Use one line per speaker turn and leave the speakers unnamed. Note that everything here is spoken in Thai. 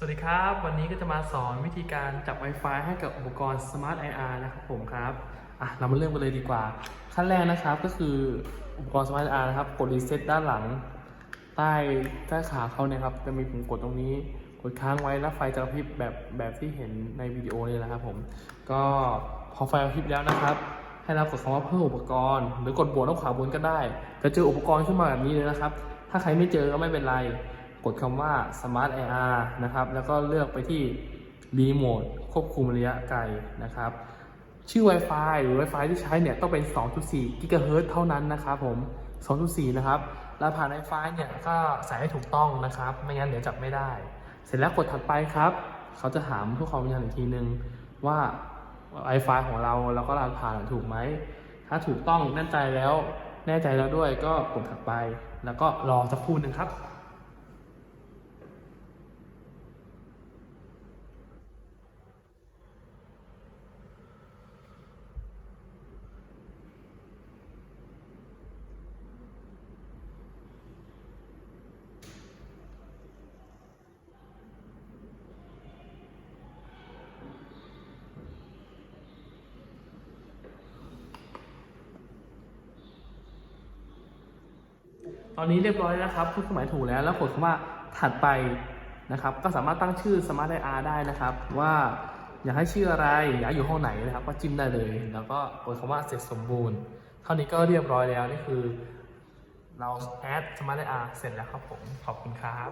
สวัสดีครับ วันนี้ก็จะมาสอนวิธีการจับ Wi-Fi ให้กับอุปกรณ์ Smart IR นะครับผมครับอะเรามาเริ่มกันเลยดีกว่า ขั้นแรกนะครับก็คืออุปกรณ์ Smart IR นะครับ กด Reset ด้านหลัง ใต้ใต้ขาเขาเนี่ยครับ จะมีปุ่มกดตรงนี้ กดค้างไว้แล้วไฟจะกระพริบแบบแบบที่เห็นในวิดีโอนี่แหละครับผม ก็พอไฟกระพริบแล้วนะครับ ให้เรากดคำว่าเพิ่มอุปกรณ์ หรือกดบวกแล้วขวาบนก็ได้จะเจออุปกรณ์ขึ้นมาแบบนี้เลยนะครับ ถ้าใครไม่เจอก็ไม่เป็นไร กดคำว่า Smart IR นะครับ แล้วก็เลือกไปที่ Remote ควบคุมระยะไกลนะครับ ชื่อ Wi-Fi หรือ Wi-Fi ที่ใช้เนี่ยต้องเป็น 2.4 GHz เท่านั้นนะครับผม 2.4 นะครับรหัสผ่าน Wi-Fi เนี่ยก็ใส่ให้ถูกต้องนะครับ ไม่งั้นเดี๋ยวจับไม่ได้ เสร็จแล้วกดถัดไปครับ เขาจะถามทุกความยืนยันอีกทีนึงว่า Wi-Fi ของเราแล้วก็รหัสผ่านถูกไหม ถ้าถูกต้องแน่ใจแล้ว แน่ใจแล้วด้วยก็กดถัดไป แล้วก็รอสักครู่หนึ่งครับ ตอนนี้เรียบร้อยแล้วครับทุกสมัยถูกแล้ว แล้วกดคำว่าถัดไปนะครับ ก็สามารถตั้งชื่อ Smart IR ได้นะครับ ว่าอยากให้ชื่ออะไร อยากอยู่ห้องไหนนะครับ ก็จิ้มได้เลย แล้วก็กดคำว่าเสร็จสมบูรณ์ เท่านี้ก็เรียบร้อยแล้วนี่คือเราแอด Smart IR เสร็จแล้วครับผม ขอบคุณครับ